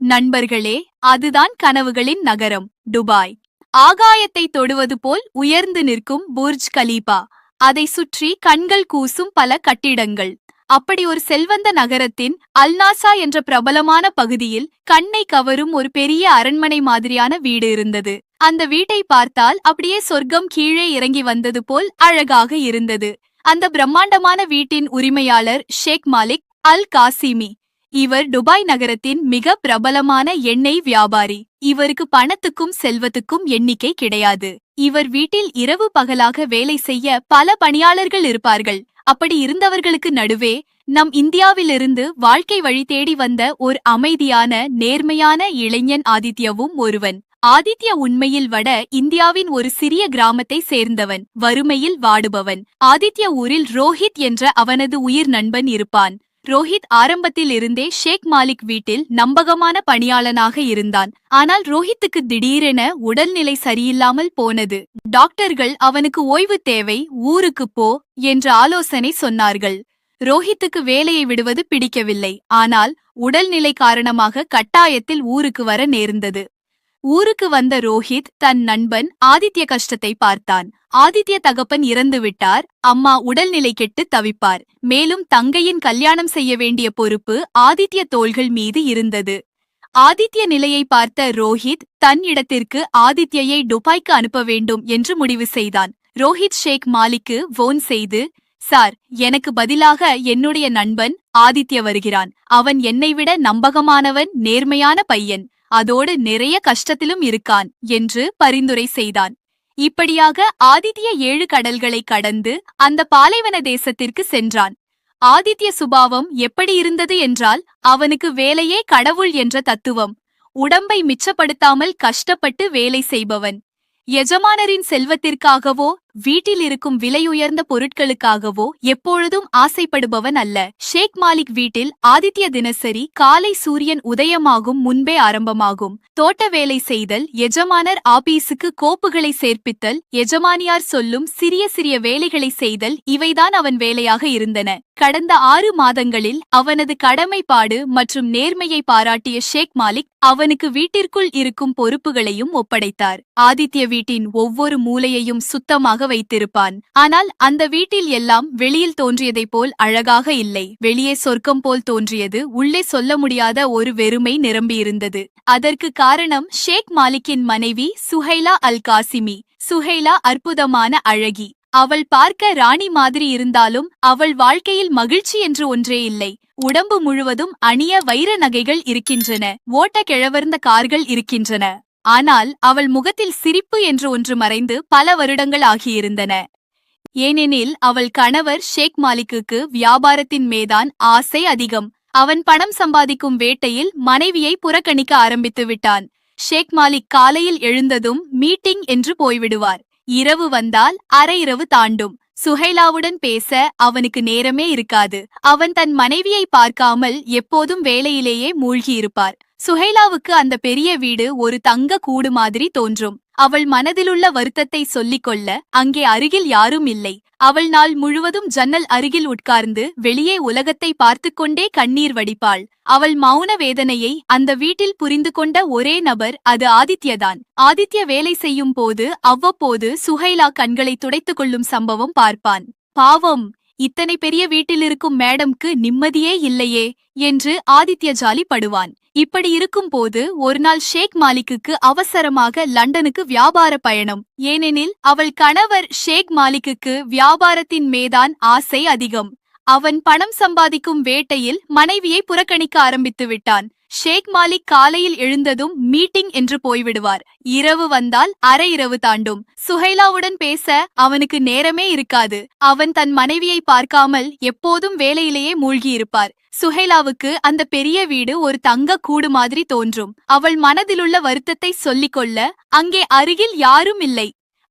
நண்பர்களே அதுதான் கனவுகளின் நகரம் துபாய். ஆகாயத்தை தொடுவது போல் உயர்ந்து நிற்கும் புர்ஜ் கலீபா. அதை சுற்றி கண்கள் கூசும் பல கட்டிடங்கள். அப்படி ஒரு செல்வந்த நகரத்தின் அல்நாசா என்ற பிரபலமான பகுதியில் கண்ணை கவரும் ஒரு பெரிய அரண்மனை மாதிரியான வீடு இருந்தது. அந்த வீட்டை பார்த்தால் அப்படியே சொர்க்கம் கீழே இறங்கி வந்தது போல் அழகாக இருந்தது. அந்த பிரம்மாண்டமான வீட்டின் உரிமையாளர் ஷேக் மாலிக் அல் காசிமி இவர் துபாய் நகரத்தின் மிக பிரபலமான எண்ணெய் வியாபாரி. இவருக்கு பணத்துக்கும் செல்வத்துக்கும் எண்ணிக்கை கிடையாது. இவர் வீட்டில் இரவு பகலாக வேலை செய்ய பல பணியாளர்கள் இருப்பார்கள். அப்படி இருந்தவர்களுக்கு நடுவே நம் இந்தியாவிலிருந்து வாழ்க்கை வழி தேடி வந்த ஒரு அமைதியான நேர்மையான இளைஞன் ஆதித்யவும் ஒருவன். ஆதித்ய உண்மையில் வட இந்தியாவின் ஒரு சிறிய கிராமத்தை சேர்ந்தவன் வறுமையில் வாடுபவன். ஆதித்ய ஊரில் ரோஹித் என்ற அவனது உயிர் நண்பன் இருப்பான். ரோஹித் ஆரம்பத்தில் இருந்தே ஷேக் மாலிக் வீட்டில் நம்பகமான பணியாளனாக இருந்தான். ஆனால் ரோஹித்துக்கு திடீரென உடல்நிலை சரியில்லாமல் போனது. டாக்டர்கள் அவனுக்கு ஓய்வு தேவை ஊருக்கு போ என்று ஆலோசனை சொன்னார்கள். ரோஹித்துக்கு வேலையை விடுவது பிடிக்கவில்லை. ஆனால் உடல்நிலை காரணமாக கட்டாயத்தில் ஊருக்கு வர நேர்ந்தது. ஊருக்கு வந்த ரோஹித் தன் நண்பன் ஆதித்ய கஷ்டத்தை பார்த்தான். ஆதித்ய தகப்பன் இறந்துவிட்டார் அம்மா உடல்நிலை கெட்டு தவிப்பார். மேலும் தங்கையின் கல்யாணம் செய்ய வேண்டிய பொறுப்பு ஆதித்ய தோள்கள் மீது இருந்தது. ஆதித்ய நிலையை பார்த்த ரோஹித் தன் இடத்திற்கு ஆதித்யை டுபாய்க்கு அனுப்ப வேண்டும் என்று முடிவு செய்தான். ரோஹித் ஷேக் மாலிக்கு போன் செய்து சார் எனக்கு பதிலாக என்னுடைய நண்பன் ஆதித்ய வருகிறான். அவன் என்னை விட நம்பகமானவன் நேர்மையான பையன். அதோடு நிறைய கஷ்டத்திலும் இருக்கான் என்று பரிந்துரை செய்தான். இப்படியாக ஆதித்ய ஏழு கடல்களை கடந்து அந்த பாலைவன தேசத்திற்கு சென்றான். ஆதித்ய சுபாவம் எப்படி இருந்தது என்றால் அவனுக்கு வேலையே கடவுள் என்ற தத்துவம். உடம்பை மிச்சப்படுத்தாமல் கஷ்டப்பட்டு வேலை செய்பவன். எஜமானரின் செல்வத்திற்காகவோ வீட்டில் இருக்கும் விலையுயர்ந்த பொருட்களுக்காகவோ எப்பொழுதும் ஆசைப்படுபவன் அல்ல. ஷேக் மாலிக் வீட்டில் ஆதித்ய தினசரி காலை சூரியன் உதயமாகும் முன்பே ஆரம்பமாகும். தோட்ட வேலை செய்தல் எஜமானர் ஆபீஸுக்கு கோப்புகளை சேர்ப்பித்தல் எஜமானியார் சொல்லும் சிறிய சிறிய வேலைகளை செய்தல் இவைதான் அவன் வேலையாக இருந்தன. கடந்த ஆறு மாதங்களில் அவனது கடமைப்பாடு மற்றும் நேர்மையை பாராட்டிய ஷேக் மாலிக் அவனுக்கு வீட்டிற்குள் இருக்கும் பொறுப்புகளையும் ஒப்படைத்தார். ஆதித்ய வீட்டின் ஒவ்வொரு மூலையையும் சுத்தமாக வைத்திருப்பான். ஆனால் அந்த வீட்டில் எல்லாம் வெளியில் தோன்றியதைப் போல் அழகாக இல்லை. வெளியே சொர்க்கம் போல் தோன்றியது உள்ளே சொல்ல முடியாத ஒரு வெறுமை நிரம்பியிருந்தது. அதற்கு காரணம் ஷேக் மாலிக்கின் மனைவி சுஹைலா அல் காசிமி சுஹைலா அற்புதமான அழகி. அவள் பார்க்க ராணி மாதிரி இருந்தாலும் அவள் வாழ்க்கையில் மகிழ்ச்சி என்று ஒன்றே இல்லை. உடம்பு முழுவதும் அணிய வைர நகைகள் இருக்கின்றன. ஓட்ட கிழவர்ந்த கார்கள் இருக்கின்றன. ஆனால் அவள் முகத்தில் சிரிப்பு என்று ஒன்று மறைந்து பல வருடங்கள் ஆகியிருந்தன. ஏனெனில் அவள் கணவர் ஷேக் மாலிக்குக்கு வியாபாரத்தின் மேதான் ஆசை அதிகம். அவன் பணம் சம்பாதிக்கும் வேட்டையில் மனைவியை புறக்கணிக்க ஆரம்பித்து விட்டான். ஷேக் மாலிக் காலையில் எழுந்ததும் மீட்டிங் என்று போய்விடுவார். இரவு வந்தால் அரை இரவு தாண்டும். சுஹைலாவுடன் பேச அவனுக்கு நேரமே இருக்காது. அவன் தன் மனைவியை பார்க்காமல் எப்போதும் வேலையிலேயே மூழ்கியிருப்பார். சுஹைலாவுக்கு அந்த பெரிய வீடு ஒரு தங்க கூடு மாதிரி தோன்றும். அவள் மனதிலுள்ள வருத்தத்தை சொல்லிக் கொள்ள அங்கே அருகில் யாரும் இல்லை. அவள் நாள் முழுவதும் ஜன்னல் அருகில் உட்கார்ந்து வெளியே உலகத்தை பார்த்து கொண்டே கண்ணீர் வடிப்பாள். அவள் மௌன வேதனையை அந்த வீட்டில் புரிந்து கொண்ட ஒரே நபர் அது ஆதித்யதான். ஆதித்ய வேலை செய்யும் போது அவ்வப்போது சுஹைலா கண்களை துடைத்துக் கொள்ளும் சம்பவம் பார்ப்பான். பாவம்! இத்தனை பெரிய வீட்டில் இருக்கும் மேடம்க்கு நிம்மதியே இல்லையே என்று ஆதித்ய ஜாலி படுவான். இப்படி இருக்கும்போது ஒரு நாள் ஷேக் மாலிக்குக்கு அவசரமாக லண்டனுக்கு வியாபார பயணம். ஏனெனில் அவள் கணவர் ஷேக் மாலிக்குக்கு வியாபாரத்தின் மேதான் ஆசை அதிகம். அவன் பணம் சம்பாதிக்கும் வேட்டையில் மனைவியை புறக்கணிக்க ஆரம்பித்து விட்டான். ஷேக் மாலிக் காலையில் எழுந்ததும் மீட்டிங் என்று போய்விடுவார். இரவு வந்தால் அரை இரவு தாண்டும். சுஹைலாவுடன் பேச அவனுக்கு நேரமே இருக்காது. அவன் தன் மனைவியை பார்க்காமல் எப்போதும் வேலையிலேயே மூழ்கியிருப்பார். சுஹைலாவுக்கு அந்த பெரிய வீடு ஒரு தங்க கூடு மாதிரி தோன்றும். அவள் மனதிலுள்ள வருத்தத்தை சொல்லிக் கொள்ள அங்கே அருகில் யாரும் இல்லை.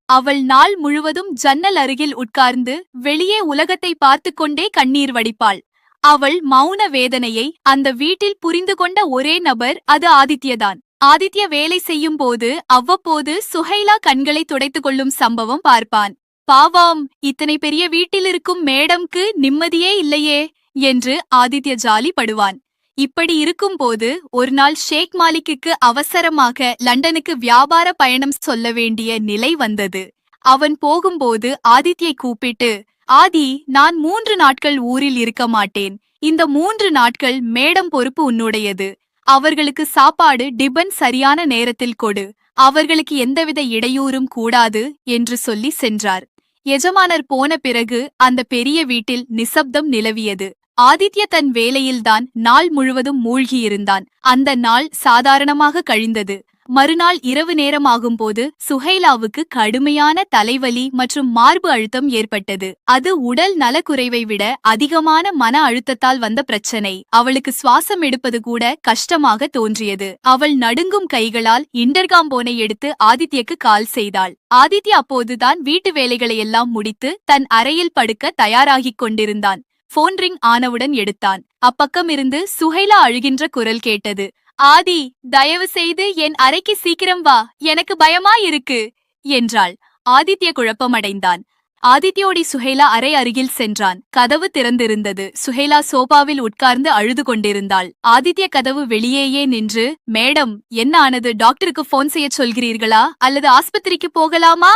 அவள் நாள் முழுவதும் ஜன்னல் அருகில் உட்கார்ந்து வெளியே உலகத்தை பார்த்து கொண்டே கண்ணீர் வடிப்பாள். அவள் மௌன வேதனையை அந்த வீட்டில் புரிந்து கொண்ட ஒரே நபர் அது ஆதித்யதான். ஆதித்ய வேலை செய்யும் போது அவ்வப்போது சுஹைலா கண்களை துடைத்துக் கொள்ளும் சம்பவம் பார்ப்பான். பாவாம் இத்தனை பெரிய வீட்டில் இருக்கும் மேடம்க்கு நிம்மதியே இல்லையே என்று ஆதித்ய ஜாலி படுவான் இப்படி இருக்கும்போது ஒரு நாள் ஷேக் மாலிக்குக்கு அவசரமாக லண்டனுக்கு வியாபார பயணம் சொல்ல வேண்டிய நிலை வந்தது. அவன் போகும்போது ஆதித்யை கூப்பிட்டு ஆதி நான் மூன்று நாட்கள் ஊரில் இருக்க மாட்டேன். இந்த மூன்று நாட்கள் மேடம் பொறுப்பு உன்னுடையது. அவர்களுக்கு சாப்பாடு டிபன் சரியான நேரத்தில் கொடு. அவர்களுக்கு எந்தவித இடையூறும் கூடாது என்று சொல்லி சென்றார். எஜமானர் போன பிறகு அந்த பெரிய வீட்டில் நிசப்தம் நிலவியது. ஆதித்ய தன் வேலையில்தான் நாள் முழுவதும் மூழ்கியிருந்தான். அந்த நாள் சாதாரணமாக கழிந்தது. மறுநாள் இரவு நேரமாகும்போது சுஹைலாவுக்கு கடுமையான தலைவலி மற்றும் மார்பு அழுத்தம் ஏற்பட்டது. அது உடல் நலக்குறைவை விட அதிகமான மன அழுத்தத்தால் வந்த பிரச்சனை. அவளுக்கு சுவாசம் எடுப்பது கூட கஷ்டமாக தோன்றியது. அவள் நடுங்கும் கைகளால் இண்டர்காம் போனை எடுத்து ஆதித்யக்கு கால் செய்தாள். ஆதித்யா அப்போதுதான் வீட்டு வேலைகளை எல்லாம் முடித்து தன் அறையில் படுக்க தயாராகிக் கொண்டிருந்தான். போன் ரிங் ஆனவுடன் எடுத்தான். அப்பக்கம் இருந்து சுஹைலா அழுகின்ற குரல் கேட்டது. ஆதி தயவு செய்து என் அறைக்கு சீக்கிரம் வா. எனக்கு பயமா இருக்கு என்றாள். ஆதித்ய குழப்பமடைந்தான். ஆதித்யோடி சுஹேலா அறை அருகில் சென்றான். கதவு திறந்திருந்தது. சுஹேலா சோபாவில் உட்கார்ந்து அழுது கொண்டிருந்தாள். ஆதித்ய கதவு வெளியேயே நின்று மேடம் என்ன ஆனது? டாக்டருக்கு போன் செய்ய சொல்கிறீர்களா? அல்லது ஆஸ்பத்திரிக்கு போகலாமா?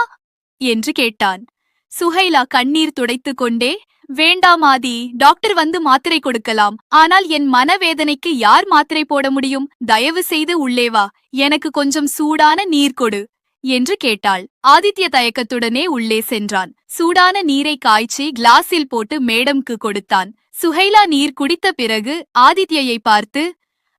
என்று கேட்டான். சுஹைலா கண்ணீர் துடைத்துக் கொண்டே வேண்டாமாதி டாக்டர் வந்து மாத்திரை கொடுக்கலாம். ஆனால் என் மனவேதனைக்கு யார் மாத்திரை போட முடியும்? தயவு செய்து உள்ளே வா. எனக்கு கொஞ்சம் சூடான நீர் கொடு என்று கேட்டாள். ஆதித்ய தயக்கத்துடனே உள்ளே சென்றான். சூடான நீரை காய்ச்சி கிளாஸில் போட்டு மேடம்க்கு கொடுத்தான். சுஹைலா நீர் குடித்த பிறகு ஆதித்யயை பார்த்து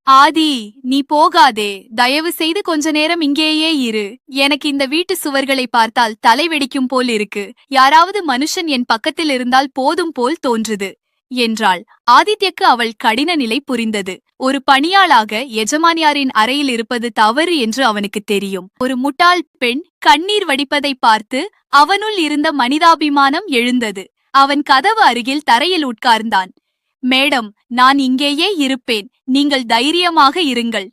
ஆதி நீ போகாதே. தயவு செய்து கொஞ்ச நேரம் இங்கேயே இரு. எனக்கு இந்த வீட்டு சுவர்களை பார்த்தால் தலை வெடிக்கும் போல் இருக்கு. யாராவது மனுஷன் என் பக்கத்தில் இருந்தால் போதும் போல் தோன்றுது என்றாள். ஆதித்யக்கு அவள் கடின நிலை புரிந்தது. ஒரு பணியாளாக எஜமானியாரின் அறையில் இருப்பது தவறு என்று அவனுக்கு தெரியும். ஒரு முட்டாள் பெண் கண்ணீர் வடிப்பதை பார்த்து அவனுள் இருந்த மனிதாபிமானம் எழுந்தது. அவன் கதவு அருகில் தரையில் உட்கார்ந்தான். மேடம் நான் இங்கேயே இருப்பேன் நீங்கள் தைரியமாக இருங்கள்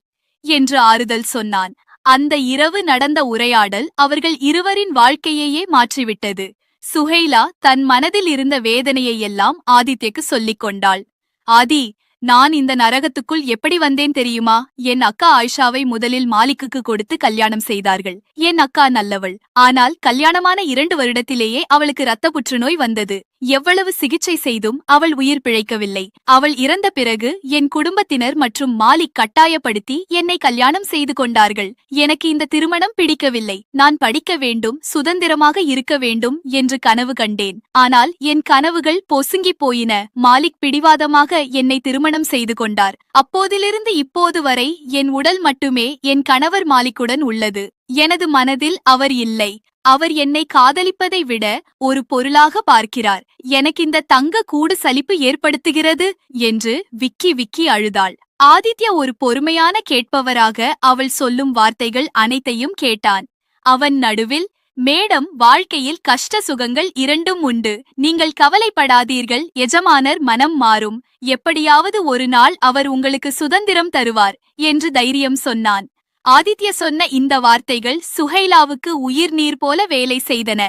என்று ஆறுதல் சொன்னான். அந்த இரவு நடந்த உரையாடல் அவர்கள் இருவரின் வாழ்க்கையையே மாற்றிவிட்டது. சுஹைலா தன் மனதில் இருந்த வேதனையை எல்லாம் ஆதித்யக்கு சொல்லிக் கொண்டாள். ஆதி நான் இந்த நரகத்துக்குள் எப்படி வந்தேன் தெரியுமா? என் அக்கா ஆயிஷாவை முதலில் மாலிக்குக்கு கொடுத்து கல்யாணம் செய்தார்கள். என் அக்கா நல்லவள். ஆனால் கல்யாணமான இரண்டு வருடத்திலேயே அவளுக்கு இரத்த புற்றுநோய் வந்தது. எவ்வளவு சிகிச்சை செய்தும் அவள் உயிர் பிழைக்கவில்லை. அவள் இறந்த பிறகு என் குடும்பத்தினர் மற்றும் மாலிக் கட்டாயப்படுத்தி என்னை கல்யாணம் செய்து கொண்டார்கள். எனக்கு இந்த திருமணம் பிடிக்கவில்லை. நான் படிக்க வேண்டும் சுதந்திரமாக இருக்க வேண்டும் என்று கனவு கண்டேன். ஆனால் என் கனவுகள் பொசுங்கிப் போயின. மாலிக் பிடிவாதமாக என்னை திருமணம் செய்து கொண்டார். அப்போதிலிருந்து இப்போது வரை என் உடல் மட்டுமே என் கணவர் மாலிக்குடன் உள்ளது. எனது மனதில் அவர் இல்லை. அவர் என்னை காதலிப்பதை விட ஒரு பொருளாக பார்க்கிறார். எனக்கு இந்த தங்க கூடு சலிப்பு ஏற்படுத்துகிறது என்று விக்கி விக்கி அழுதாள். ஆதித்ய ஒரு பொறுமையான கேட்பவராக அவள் சொல்லும் வார்த்தைகள் அனைத்தையும் கேட்டான். அவன் நடுவில் மேடம் வாழ்க்கையில் கஷ்ட சுகங்கள் இரண்டும் உண்டு. நீங்கள் கவலைப்படாதீர்கள். எஜமானர் மனம் மாறும். எப்படியாவது ஒரு நாள் அவர் உங்களுக்கு சுதந்திரம் தருவார் என்று தைரியம் சொன்னான். ஆதித்ய சொன்ன இந்த வார்த்தைகள் சுஹைலாவுக்கு உயிர் நீர் போல வேலை செய்தன.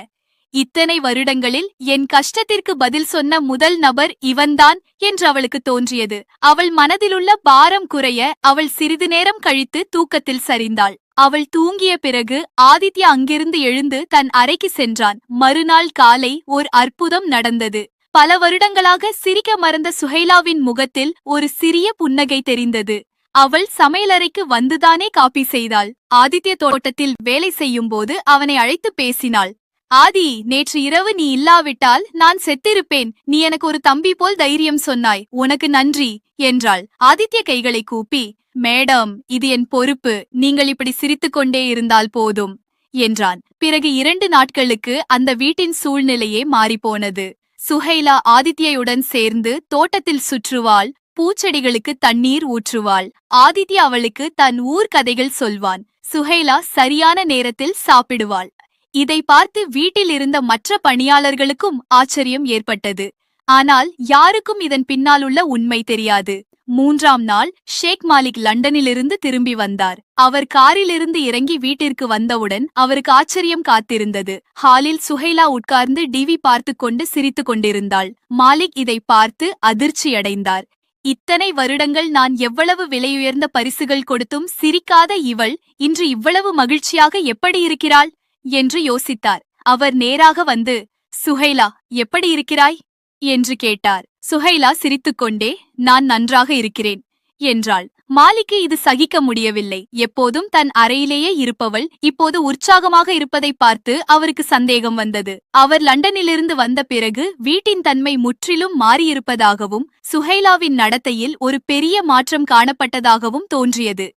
இத்தனை வருடங்களில் என் கஷ்டத்திற்கு பதில் சொன்ன முதல் நபர் இவன்தான் என்று அவளுக்கு தோன்றியது. அவள் மனதிலுள்ள பாரம் குறைய அவள் சிறிது நேரம் கழித்து தூக்கத்தில் சரிந்தாள். அவள் தூங்கிய பிறகு ஆதித்யா அங்கிருந்து எழுந்து தன் அறைக்கு சென்றான். மறுநாள் காலை ஓர் அற்புதம் நடந்தது. பல வருடங்களாக சிரிக்க மறந்த சுஹைலாவின் முகத்தில் ஒரு சிறிய புன்னகை தெரிந்தது. அவள் சமையலறைக்கு வந்துதானே காப்பி செய்தாள். ஆதித்ய தோட்டத்தில் வேலை செய்யும் போது அவனை அழைத்து பேசினாள். ஆதி நேற்று இரவு நீ இல்லாவிட்டால் நான் செத்திருப்பேன். நீ எனக்கு ஒரு தம்பி போல் தைரியம் சொன்னாய். உனக்கு நன்றி என்றாள். ஆதித்ய கைகளை கூப்பி மேடம் இது என் பொறுப்பு. நீங்கள் இப்படி சிரித்துக் கொண்டே இருந்தால் போதும் என்றான். பிறகு இரண்டு நாட்களுக்கு அந்த வீட்டின் சூழ்நிலையே மாறிப்போனது. சுஹைலா ஆதித்யயுடன் சேர்ந்து தோட்டத்தில் சுற்றுவாள். பூச்செடிகளுக்கு தண்ணீர் ஊற்றுவாள். ஆதித்யா அவளுக்கு தன் ஊர் கதைகள் சொல்வான். சுஹைலா சரியான நேரத்தில் சாப்பிடுவாள். இதை பார்த்து வீட்டில் இருந்த மற்ற பணியாளர்களுக்கும் ஆச்சரியம் ஏற்பட்டது. ஆனால் யாருக்கும் இதன் பின்னால் உள்ள உண்மை தெரியாது. மூன்றாம் நாள் ஷேக் மாலிக் லண்டனிலிருந்து திரும்பி வந்தார். அவர் காரிலிருந்து இறங்கி வீட்டிற்கு வந்தவுடன் அவருக்கு ஆச்சரியம் காத்திருந்தது. ஹாலில் சுஹைலா உட்கார்ந்து டிவி பார்த்து கொண்டு சிரித்துக் கொண்டிருந்தாள். மாலிக் இதை பார்த்து அதிர்ச்சியடைந்தார். இத்தனை வருடங்கள் நான் எவ்வளவு விலையுயர்ந்த பரிசுகள் கொடுத்தும் சிரிக்காத இவள் இன்று இவ்வளவு மகிழ்ச்சியாக எப்படி இருக்கிறாள்? என்று யோசித்தார். அவர் நேராக வந்து சுஹைலா எப்படி இருக்கிறாய்? என்று கேட்டார். சுஹைலா சிரித்துக்கொண்டே நான் நன்றாக இருக்கிறேன் என்றாள். மாலிக்கு இது சகிக்க முடியவில்லை. எப்போதும் தன் அறையிலேயே இருப்பவள் இப்போது உற்சாகமாக இருப்பதை பார்த்து அவருக்கு சந்தேகம் வந்தது. அவர் லண்டனிலிருந்து வந்த பிறகு வீட்டின் தன்மை முற்றிலும் மாறியிருப்பதாகவும் சுஹைலாவின் நடத்தையில் ஒரு பெரிய மாற்றம் காணப்பட்டதாகவும் தோன்றியது.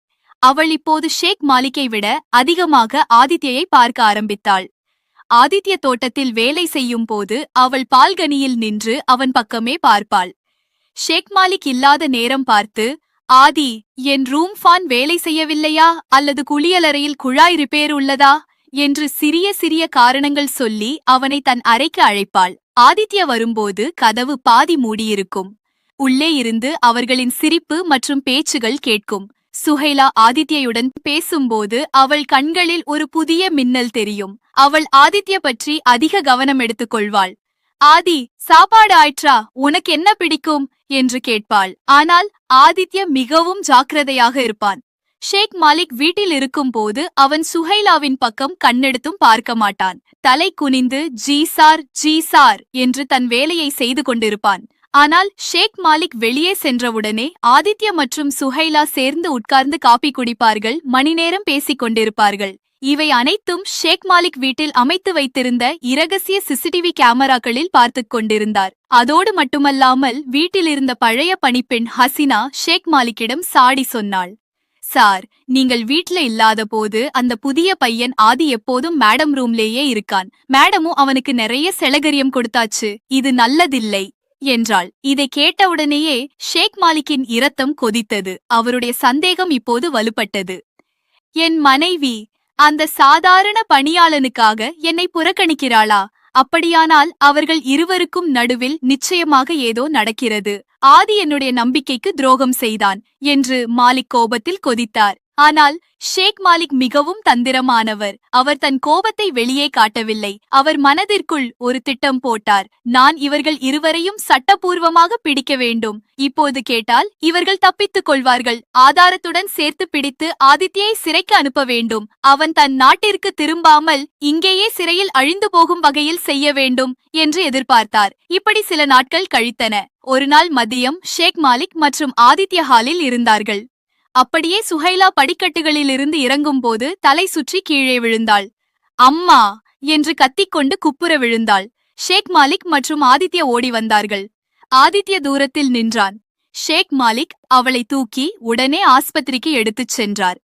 அவள் இப்போது ஷேக் மாலிக்கை விட அதிகமாக ஆதித்யை பார்க்க ஆரம்பித்தாள். ஆதித்ய தோட்டத்தில் வேலை செய்யும் போது அவள் பால்கனியில் நின்று அவன் பக்கமே பார்ப்பாள். ஷேக் மாலிக் இல்லாத நேரம் பார்த்து ஆதி என் ரூம் ஃபான் வேலை செய்யவில்லையா? அல்லது குளியலறையில் குழாய் ரிப்பேர் உள்ளதா? என்று சிறிய சிறிய காரணங்கள் சொல்லி அவனை தன் அறைக்கு அழைப்பாள். ஆதித்ய வரும்போது கதவு பாதி மூடியிருக்கும். உள்ளே இருந்து அவர்களின் சிரிப்பு மற்றும் பேச்சுகள் கேட்கும். சுஹைலா ஆதித்யுடன் பேசும்போது அவள் கண்களில் ஒரு புதிய மின்னல் தெரியும். அவள் ஆதித்ய பற்றி அதிக கவனம் எடுத்துக் கொள்வாள் ஆதி சாப்பாடு ஆயிற்றா? உனக்கு என்ன பிடிக்கும்? என்று கேட்பாள். ஆனால் ஆதித்ய மிகவும் ஜாக்கிரதையாக இருப்பான். ஷேக் மாலிக் வீட்டில் இருக்கும்போது அவன் சுஹைலாவின் பக்கம் கண்ணெடுத்தும் பார்க்க மாட்டான். தலை குனிந்து ஜி சார் ஜி சார் என்று தன் வேலையை செய்து கொண்டிருப்பான். ஆனால் ஷேக் மாலிக் வெளியே சென்றவுடனே ஆதித்ய மற்றும் சுஹைலா சேர்ந்து உட்கார்ந்து காபி குடிப்பார்கள் மணிநேரம் பேசிக் கொண்டிருப்பார்கள். இவை அனைத்தும் ஷேக் மாலிக் வீட்டில் அமைத்து வைத்திருந்த இரகசிய சிசிடிவி கேமராக்களில் பார்த்துக் கொண்டிருந்தார். அதோடு மட்டுமல்லாமல் வீட்டில் இருந்த பழைய பணிப்பெண் ஹசினா ஷேக் மாலிக்கிடம் சாடி சொன்னாள். சார் நீங்கள் வீட்ல இல்லாத போது அந்த புதிய பையன் ஆதி எப்போதும் மேடம் ரூம்லேயே இருக்கான். மேடமும் அவனுக்கு நிறைய செலகரியம் கொடுத்தாச்சு. இது நல்லதில்லை என்றாள். இதை கேட்டவுடனேயே ஷேக் மாலிக்கின் இரத்தம் கொதித்தது. அவருடைய சந்தேகம் இப்போது வலுப்பட்டது. என் மனைவி அந்த சாதாரண பணியாளனுக்காக என்னை புறக்கணிக்கிறாளா? அப்படியானால் அவர்கள் இருவருக்கும் நடுவில் நிச்சயமாக ஏதோ நடக்கிறது. ஆதி என்னுடைய நம்பிக்கைக்கு துரோகம் செய்தான் என்று மாலிக் கோபத்தில் கொதித்தார். ஆனால் ஷேக் மாலிக் மிகவும் தந்திரமானவர். அவர் தன் கோபத்தை வெளியே காட்டவில்லை. அவர் மனதிற்குள் ஒரு திட்டம் போட்டார். நான் இவர்கள் இருவரையும் சட்டபூர்வமாக பிடிக்க வேண்டும். இப்போது கேட்டால் இவர்கள் தப்பித்துக் கொள்வார்கள். ஆதாரத்துடன் சேர்த்து பிடித்து ஆதித்யை சிறைக்கு அனுப்ப வேண்டும். அவன் தன் நாட்டிற்கு திரும்பாமல் இங்கேயே சிறையில் அழிந்து போகும் வகையில் செய்ய வேண்டும் என்று எதிர்பார்த்தார். இப்படி சில நாட்கள் கழித்தன. ஒருநாள் மதியம் ஷேக் மாலிக் மற்றும் ஆதித்ய ஹாலில் இருந்தார்கள். அப்படியே சுஹைலா படிக்கட்டுகளிலிருந்து இறங்கும்போது தலை சுற்றி கீழே விழுந்தாள். அம்மா! என்று கத்திக்கொண்டு குப்புற விழுந்தாள். ஷேக் மாலிக் மற்றும் ஆதித்ய ஓடி வந்தார்கள். ஆதித்ய தூரத்தில் நின்றான். ஷேக் மாலிக் அவளை தூக்கி உடனே ஆஸ்பத்திரிக்கு எடுத்துச் சென்றார்.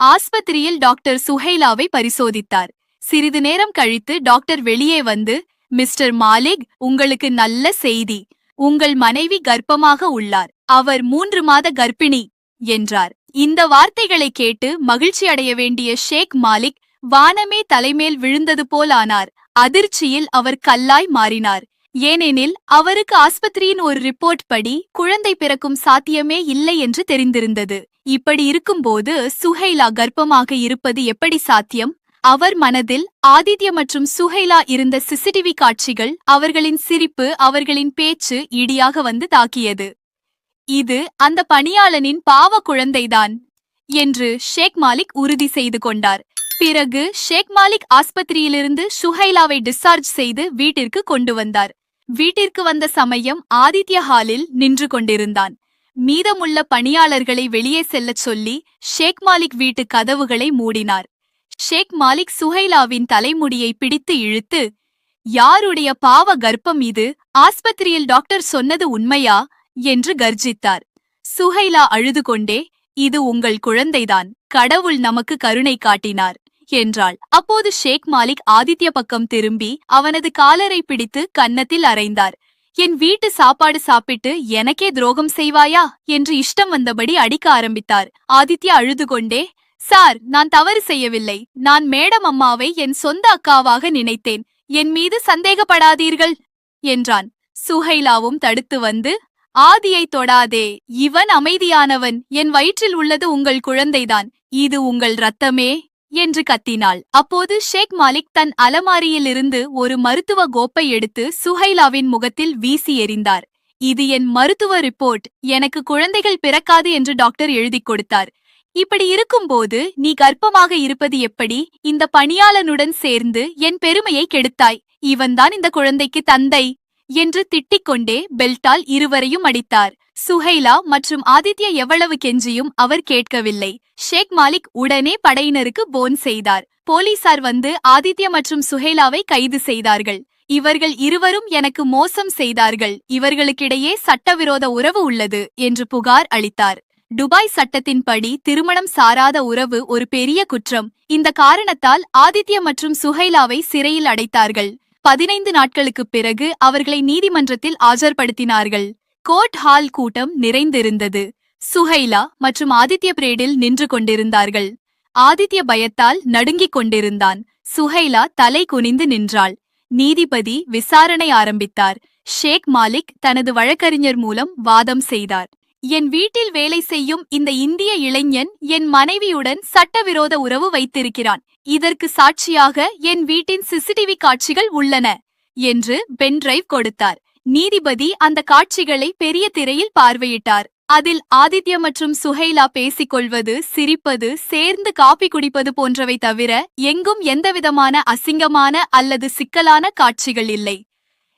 ஆஸ்பத்திரியில் டாக்டர் சுஹைலாவை பரிசோதித்தார். சிறிது நேரம் கழித்து டாக்டர் வெளியே வந்து மிஸ்டர் மாலிக் உங்களுக்கு நல்ல செய்தி. உங்கள் மனைவி கர்ப்பமாக உள்ளார். அவர் மூன்று மாத கர்ப்பிணி. என்றார். இந்த வார்த்தைகளை கேட்டு மகிழ்ச்சி அடைய வேண்டிய ஷேக் மாலிக் வானமே தலைமேல் விழுந்தது போலானார் அதிர்ச்சியில் அவர் கல்லாய் மாறினார். ஏனெனில் அவருக்கு ஆஸ்பத்திரியின் ஒரு ரிப்போர்ட் படி குழந்தை பிறக்கும் சாத்தியமே இல்லை என்று தெரிந்திருந்தது. இப்படி இருக்கும்போது சுஹைலா கர்ப்பமாக இருப்பது எப்படி சாத்தியம்? அவர் மனதில் ஆதித்ய மற்றும் சுஹைலா இருந்த சிசிடிவி காட்சிகள் அவர்களின் சிரிப்பு அவர்களின் பேச்சு இடியாக வந்து தாக்கியது. இது அந்த பணியாளனின் பாவ குழந்தைதான் என்று ஷேக் மாலிக் உறுதி செய்து கொண்டார். பிறகு ஷேக் மாலிக் ஆஸ்பத்திரியிலிருந்து சுஹைலாவை டிஸ்சார்ஜ் செய்து வீட்டிற்கு கொண்டு வந்தார். வீட்டிற்கு வந்த சமயம் ஆதித்ய ஹாலில் நின்று கொண்டிருந்தான். மீதமுள்ள பணியாளர்களை வெளியே செல்லச் சொல்லி ஷேக் மாலிக் வீட்டு கதவுகளை மூடினார். ஷேக் மாலிக் சுஹைலாவின் தலைமுடியை பிடித்து இழுத்து யாருடைய பாவ கர்ப்பம் இது? ஆஸ்பத்திரியில் டாக்டர் சொன்னது உண்மையா? என்று கர்ஜித்தார். சுஹைலா அழுது கொண்டே இது உங்கள் குழந்தைதான் கடவுள் நமக்கு கருணை காட்டினார் என்றாள். அப்போது ஷேக் மாலிக் ஆதித்ய பக்கம் திரும்பி அவனது காலரை பிடித்து கன்னத்தில் அறைந்தார். என் வீட்டு சாப்பாடு சாப்பிட்டு எனக்கே துரோகம் செய்வாயா? என்று இஷ்டம் வந்தபடி அடிக்க ஆரம்பித்தார். ஆதித்யா அழுது கொண்டே சார் நான் தவறு செய்யவில்லை. நான் மேடம் அம்மாவை என் சொந்த அக்காவாக நினைத்தேன். என் மீது சந்தேகப்படாதீர்கள் என்றான். சுஹைலாவும் தடுத்து வந்து ஆதியை தொடாதே இவன் அமைதியானவன். என் வயிற்றில் உள்ளது உங்கள் குழந்தைதான். இது உங்கள் ரத்தமே என்று கத்தினாள். அப்போது ஷேக் மாலிக் தன் அலமாரியிலிருந்து ஒரு மருத்துவ கோப்பை எடுத்து சுஹைலாவின் முகத்தில் வீசி எறிந்தார். இது என் மருத்துவ ரிப்போர்ட். எனக்கு குழந்தைகள் பிறக்காது என்று டாக்டர் எழுதிக் கொடுத்தார். இப்படி இருக்கும்போது நீ கர்ப்பமாக இருப்பது எப்படி? இந்த பணியாளனுடன் சேர்ந்து என் பெருமையை கெடுத்தாய். இவன்தான் இந்த குழந்தைக்கு தந்தை. என்று திட்டிக் கொண்டே இருவரையும் அடித்தார். சுஹைலா மற்றும் ஆதித்யா எவ்வளவு கெஞ்சியும் அவர் கேட்கவில்லை. ஷேக் மாலிக் உடனே படையினருக்கு போன் செய்தார். போலீசார் வந்து ஆதித்யா மற்றும் சுஹைலாவை கைது செய்தார்கள். இவர்கள் இருவரும் எனக்கு மோசம் செய்தார்கள். இவர்களுக்கிடையே சட்டவிரோத உறவு உள்ளது என்று புகார் அளித்தார். துபாய் சட்டத்தின்படி திருமணம் சாராத உறவு ஒரு பெரிய குற்றம். இந்த காரணத்தால் ஆதித்யா மற்றும் சுஹைலாவை சிறையில் அடைத்தார்கள். பதினைந்து நாட்களுக்குப் பிறகு அவர்களை நீதிமன்றத்தில் ஆஜர்படுத்தினார்கள். கோர்ட் ஹால் கூட்டம் நிறைந்திருந்தது. சுஹைலா மற்றும் ஆதித்ய பிரேடில் நின்று கொண்டிருந்தார்கள். ஆதித்ய பயத்தால் நடுங்கிக் கொண்டிருந்தான். சுஹைலா தலை குனிந்து நின்றாள். நீதிபதி விசாரணை ஆரம்பித்தார். ஷேக் மாலிக் தனது வழக்கறிஞர் மூலம் வாதம் செய்தார். என் வீட்டில் வேலை செய்யும் இந்த இந்திய இளைஞன் என் மனைவியுடன் சட்டவிரோத உறவு வைத்திருக்கிறான். இதற்கு சாட்சியாக என் வீட்டின் சிசிடிவி காட்சிகள் உள்ளன என்று பென்டிரைவ் கொடுத்தார். நீதிபதி அந்த காட்சிகளை பெரிய திரையில் பார்வையிட்டார். அதில் ஆதித்ய மற்றும் சுஹைலா பேசிக்கொள்வது சிரிப்பது சேர்ந்து காப்பி குடிப்பது போன்றவை தவிர எங்கும் எந்தவிதமான அசிங்கமான அல்லது சிக்கலான காட்சிகள் இல்லை.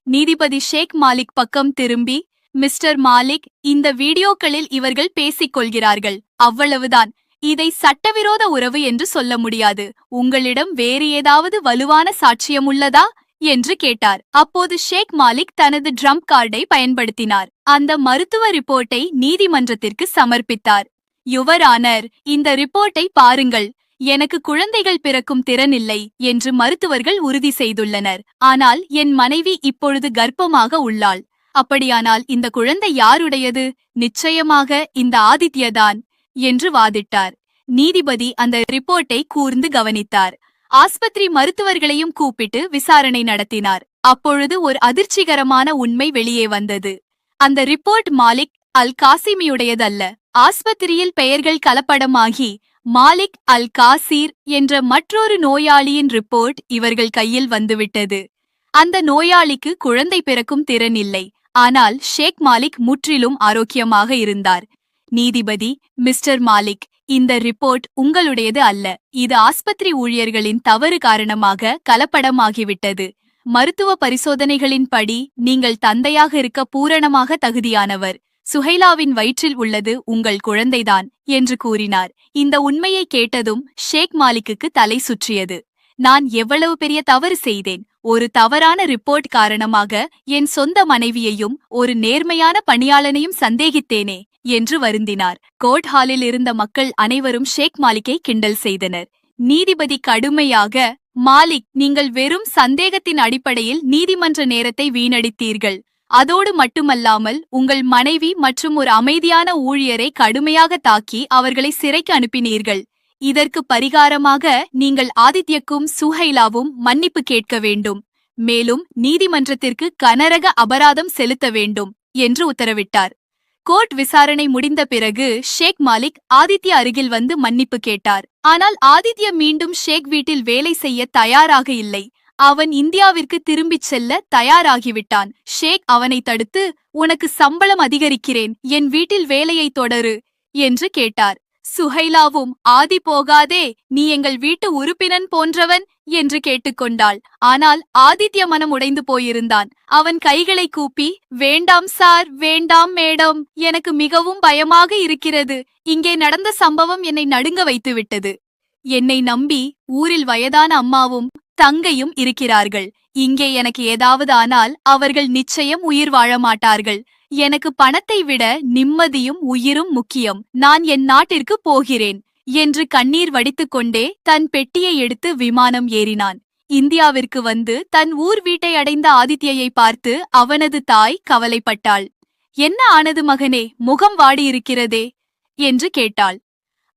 நீதிபதி ஷேக் மாலிக் பக்கம் திரும்பி மிஸ்டர் மாலிக் இந்த வீடியோக்களில் இவர்கள் பேசிக் கொள்கிறார்கள் அவ்வளவுதான். இதை சட்டவிரோத உறவு என்று சொல்ல முடியாது. உங்களிடம் வேறு ஏதாவது வலுவான சாட்சியம் உள்ளதா? என்று கேட்டார். அப்போது ஷேக் மாலிக் தனது ட்ரம்ப் கார்டை பயன்படுத்தினார். அந்த மருத்துவ ரிப்போர்ட்டை நீதிமன்றத்திற்கு சமர்ப்பித்தார். யுவர் ஆனர் இந்த ரிப்போர்ட்டை பாருங்கள். எனக்கு குழந்தைகள் பிறக்கும் திறன் இல்லை என்று மருத்துவர்கள் உறுதி செய்துள்ளனர். ஆனால் என் மனைவி இப்பொழுது கர்ப்பமாக உள்ளாள். அப்படியானால் இந்த குழந்தை யாருடையது? நிச்சயமாக இந்த ஆதித்யதான் என்று வாதிட்டார். நீதிபதி அந்த ரிப்போர்ட்டை கூர்ந்து கவனித்தார். ஆஸ்பத்திரி மருத்துவர்களையும் கூப்பிட்டு விசாரணை நடத்தினார். அப்பொழுது ஒரு அதிர்ச்சிகரமான உண்மை வெளியே வந்தது. அந்த ரிப்போர்ட் மாலிக் அல் காசிமியுடையதல்ல ஆஸ்பத்திரியில் பெயர்கள் கலப்படமாகி மாலிக் அல் காசீர் என்ற மற்றொரு நோயாளியின் ரிப்போர்ட் இவர்கள் கையில் வந்துவிட்டது. அந்த நோயாளிக்கு குழந்தை பிறக்கும் திறன் இல்லை. ஆனால் ஷேக் மாலிக் முற்றிலும் ஆரோக்கியமாக இருந்தார். நீதிபதி மிஸ்டர் மாலிக் இந்த ரிப்போர்ட் உங்களுடையது அல்ல. இது ஆஸ்பத்திரி ஊழியர்களின் தவறு காரணமாக கலப்படமாகிவிட்டது. மருத்துவ பரிசோதனைகளின்படி நீங்கள் தந்தையாக இருக்க பூரணமாக தகுதியானவர். சுஹைலாவின் வயிற்றில் உள்ளது உங்கள் குழந்தைதான் என்று கூறினார். இந்த உண்மையை கேட்டதும் ஷேக் மாலிக்குக்கு தலை சுற்றியது. நான் எவ்வளவு பெரிய தவறு செய்தேன்? ஒரு தவறான ரிப்போர்ட் காரணமாக என் சொந்த மனைவியையும் ஒரு நேர்மையான பணியாளனையும் சந்தேகித்தேனே என்று வருந்தினார். கோர்ட் ஹாலில் இருந்த மக்கள் அனைவரும் ஷேக் மாலிக்கை கிண்டல் செய்தனர். நீதிபதி கடுமையாக மாலிக் நீங்கள் வெறும் சந்தேகத்தின் அடிப்படையில் நீதிமன்ற நேரத்தை வீணடித்தீர்கள். அதோடு மட்டுமல்லாமல் உங்கள் மனைவி மற்றும் ஒரு அமைதியான ஊழியரை கடுமையாக தாக்கி அவர்களை சிறைக்கு அனுப்பினீர்கள். இதற்கு பரிகாரமாக நீங்கள் ஆதித்யக்கும் சுஹைலாவும் மன்னிப்பு கேட்க வேண்டும். மேலும் நீதிமன்றத்திற்கு கனரக அபராதம் செலுத்த வேண்டும் என்று உத்தரவிட்டார். கோர்ட் விசாரணை முடிந்த பிறகு ஷேக் மாலிக் ஆதித்ய அருகில் வந்து மன்னிப்பு கேட்டார். ஆனால் ஆதித்ய மீண்டும் ஷேக் வீட்டில் வேலை செய்ய தயாராக இல்லை. அவன் இந்தியாவிற்கு திரும்பிச் செல்ல தயாராகிவிட்டான். ஷேக் அவனை தடுத்து உனக்கு சம்பளம் அதிகரிக்கிறேன் என் வீட்டில் வேலையை தொடரு என்று கேட்டார். சுஹைலாவும் ஆதி போகாதே நீ எங்கள் வீட்டு உறுப்பினன் போன்றவன் என்று கேட்டுக்கொண்டாள். ஆனால் ஆதித்ய மனம் உடைந்து போயிருந்தான். அவன் கைகளை கூப்பி வேண்டாம் சார் வேண்டாம் மேடம் எனக்கு மிகவும் பயமாக இருக்கிறது. இங்கே நடந்த சம்பவம் என்னை நடுங்க வைத்துவிட்டது. என்னை நம்பி ஊரில் வயதான அம்மாவும் தங்கையும் இருக்கிறார்கள். இங்கே எனக்கு ஏதாவது ஆனால் அவர்கள் நிச்சயம் உயிர் வாழ மாட்டார்கள். எனக்கு பணத்தை விட நிம்மதியும் உயிரும் முக்கியம். நான் என் நாட்டிற்கு போகிறேன் என்று கண்ணீர் வடித்துக்கொண்டே தன் பெட்டியை எடுத்து விமானம் ஏறினான். இந்தியாவிற்கு வந்து தன் ஊர் வீட்டை அடைந்த ஆதித்யயை பார்த்து அவனது தாய் கவலைப்பட்டாள். என்ன ஆனது மகனே முகம் வாடியிருக்கிறதே? என்று கேட்டாள்.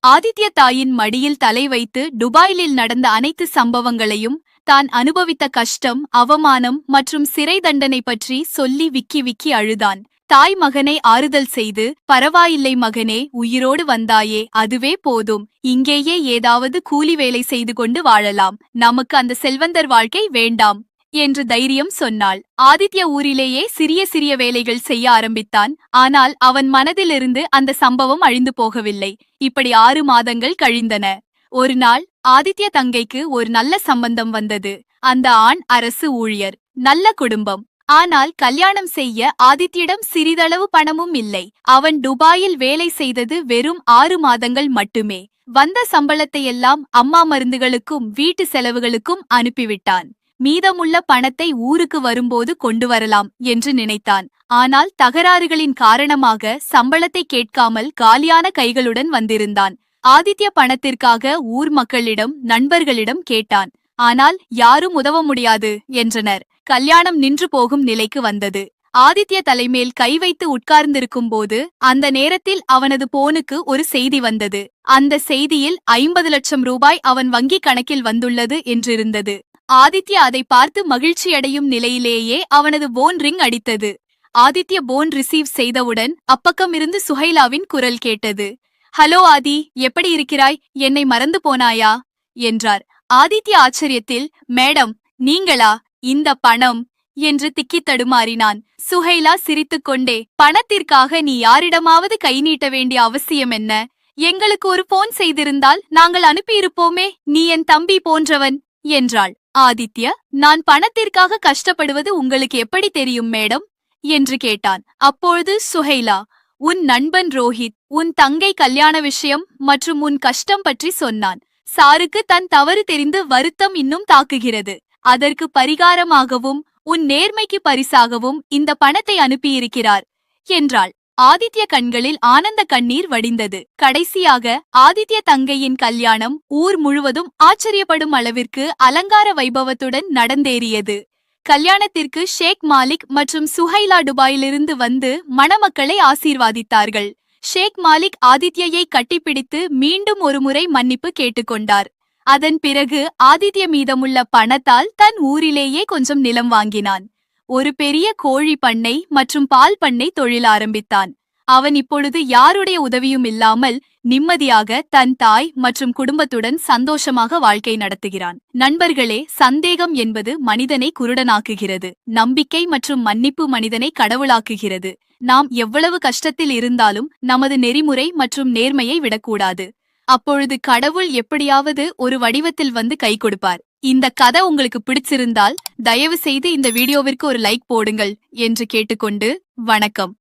ஆதித்ய தாயின் மடியில் தலை வைத்து டுபாயிலில் நடந்த அனைத்து சம்பவங்களையும் தான் அனுபவித்த கஷ்டம் அவமானம் மற்றும் சிறை தண்டனை பற்றி சொல்லி விக்கி விக்கி அழுதான். தாய் மகனை ஆறுதல் செய்து பரவாயில்லை மகனே உயிரோடு வந்தாயே அதுவே போதும். இங்கேயே ஏதாவது கூலி வேலை செய்து கொண்டு வாழலாம். நமக்கு அந்த செல்வந்தர் வாழ்க்கை வேண்டாம் என்று தைரியம் சொன்னாள். ஆதித்ய ஊரிலேயே சிறிய சிறிய வேலைகள் செய்ய ஆரம்பித்தான். ஆனால் அவன் மனதிலிருந்து அந்த சம்பவம் அழிந்து போகவில்லை. இப்படி ஆறு மாதங்கள் கழிந்தன. ஒரு நாள் ஆதித்ய தங்கைக்கு ஒரு நல்ல சம்பந்தம் வந்தது. அந்த ஆண் அரசு ஊழியர். நல்ல குடும்பம். ஆனால் கல்யாணம் செய்ய ஆதித்யிடம் சிறிதளவு பணமும் இல்லை. அவன் துபாயில் வேலை செய்தது வெறும் ஆறு மாதங்கள் மட்டுமே. வந்த சம்பளத்தையெல்லாம் அம்மா மருந்துகளுக்கும் வீட்டு செலவுகளுக்கும் அனுப்பிவிட்டான். மீதமுள்ள பணத்தை ஊருக்கு வரும்போது கொண்டு வரலாம் என்று நினைத்தான். ஆனால் தகராறுகளின் காரணமாக சம்பளத்தை கேட்காமல் காலியான கைகளுடன் வந்திருந்தான். ஆதித்ய பணத்திற்காக ஊர் மக்களிடம் நண்பர்களிடம் கேட்டான். ஆனால் யாரும் உதவ முடியாது என்றனர். கல்யாணம் நின்று போகும் நிலைக்கு வந்தது. ஆதித்ய தலைமேல் கை வைத்து உட்கார்ந்திருக்கும் போது அந்த நேரத்தில் அவனது போனுக்கு ஒரு செய்தி வந்தது. அந்த செய்தியில் ஐம்பது லட்சம் ரூபாய் அவன் வங்கிக் கணக்கில் வந்துள்ளது என்றிருந்தது. ஆதித்யா அதை பார்த்து மகிழ்ச்சியடையும் நிலையிலேயே அவனது போன் ரிங் அடித்தது. ஆதித்ய போன் ரிசீவ் செய்தவுடன் அப்பக்கமிருந்து சுஹைலாவின் குரல் கேட்டது. ஹலோ ஆதி எப்படி இருக்கிறாய்? என்னை மறந்து போனாயா? என்றார். ஆதித்ய ஆச்சரியத்தில் மேடம் நீங்களா? இந்த பணம்? என்று திக்கித் தடுமாறினான். சுஹைலா சிரித்துக்கொண்டே பணத்திற்காக நீ யாரிடமாவது கை நீட்ட வேண்டிய அவசியம் என்ன? எங்களுக்கு ஒரு போன் செய்திருந்தால் நாங்கள் அனுப்பியிருப்போமே நீ என் தம்பி போன்றவன் என்றாள். ஆதித்ய நான் பணத்திற்காக கஷ்டப்படுவது உங்களுக்கு எப்படி தெரியும் மேடம்? என்று கேட்டான். அப்பொழுது சுஹைலா உன் நண்பன் ரோஹித் உன் தங்கை கல்யாண விஷயம் மற்றும் உன் கஷ்டம் பற்றி சொன்னான். சாருக்கு தன் தவறு தெரிந்து வருத்தம் இன்னும் தாக்குகிறது. அதற்கு பரிகாரமாகவும் உன் நேர்மைக்கு பரிசாகவும் இந்த பணத்தை அனுப்பியிருக்கிறார் என்றாள். ஆதித்ய கண்களில் ஆனந்த கண்ணீர் வடிந்தது. கடைசியாக ஆதித்ய தங்கையின் கல்யாணம் ஊர் முழுவதும் ஆச்சரியப்படும் அளவிற்கு அலங்கார வைபவத்துடன் நடந்தேறியது. கல்யாணத்திற்கு ஷேக் மாலிக் மற்றும் சுஹைலா துபாயிலிருந்து வந்து மணமக்களை ஆசீர்வாதித்தார்கள். ஷேக் மாலிக் ஆதித்யயை கட்டிப்பிடித்து மீண்டும் ஒருமுறை மன்னிப்பு கேட்டுக்கொண்டார். அதன் பிறகு ஆதித்ய மீதமுள்ள பணத்தால் தன் ஊரிலேயே கொஞ்சம் நிலம் வாங்கினான். ஒரு பெரிய கோழி பண்ணை மற்றும் பால் பண்ணை தொழில் ஆரம்பித்தான். அவன் இப்பொழுது யாருடைய உதவியும் இல்லாமல் நிம்மதியாக தன் தாய் மற்றும் குடும்பத்துடன் சந்தோஷமாக வாழ்க்கை நடத்துகிறான். நண்பர்களே சந்தேகம் என்பது மனிதனை குருடனாக்குகிறது. நம்பிக்கை மற்றும் மன்னிப்பு மனிதனை கடவுளாக்குகிறது. நாம் எவ்வளவு கஷ்டத்தில் இருந்தாலும் நமது நெறிமுறை மற்றும் நேர்மையை விடக்கூடாது. அப்பொழுது கடவுள் எப்படியாவது ஒரு வடிவத்தில் வந்து கை கொடுப்பார். இந்த கதை உங்களுக்கு பிடிச்சிருந்தால் தயவு செய்து இந்த வீடியோவிற்கு ஒரு லைக் போடுங்கள் என்று கேட்டுக்கொண்டு வணக்கம்.